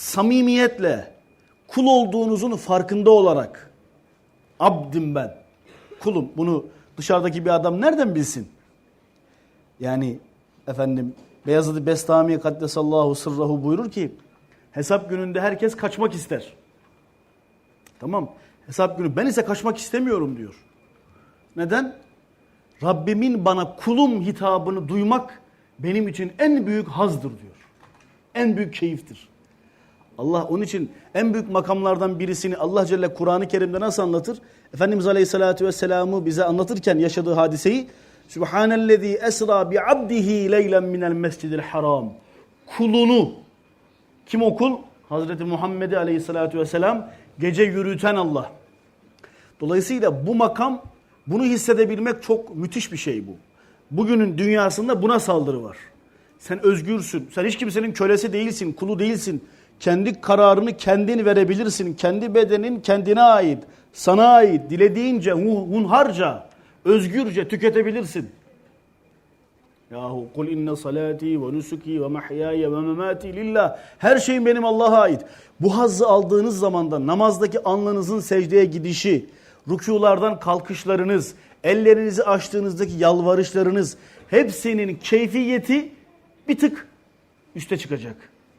samimiyetle kul olduğunuzun farkında olarak abdim ben, kulum. Bunu dışarıdaki bir adam nereden bilsin? Yani efendim Beyazıt-ı Bestami Kaddesallahu sırrahu buyurur ki hesap gününde herkes kaçmak ister. Tamam. Hesap günü ben ise kaçmak istemiyorum diyor. Neden? Rabbimin bana kulum hitabını duymak benim için en büyük hazdır diyor. En büyük keyiftir. Allah onun için en büyük makamlardan birisini Allah Celle Kur'an-ı Kerim'de nasıl anlatır? Efendimiz Aleyhisselatü Vesselam'ı bize anlatırken yaşadığı hadiseyi Sübhanellezî esra bi abdihi leylen minel mescidil haram. Kulunu kim o kul? Hazreti Muhammed Aleyhisselatü Vesselam gece yürüten Allah. Dolayısıyla bu makam bunu hissedebilmek çok müthiş bir şey bu. Bugünün dünyasında buna saldırı var. Sen özgürsün. Sen hiç kimsenin kölesi değilsin, kulu değilsin. Kendi kararını kendin verebilirsin. Kendi bedenin kendine ait, sana ait. Dilediğince, hu- hunharca, özgürce tüketebilirsin. Yahu kul inne salati ve nusuki ve mahyaya ve memati lillah. Her şeyim benim Allah'a ait. Bu hazzı aldığınız zaman da namazdaki alnınızın secdeye gidişi, rükulardan kalkışlarınız, ellerinizi açtığınızdaki yalvarışlarınız hepsinin keyfiyeti bir tık üste çıkacak.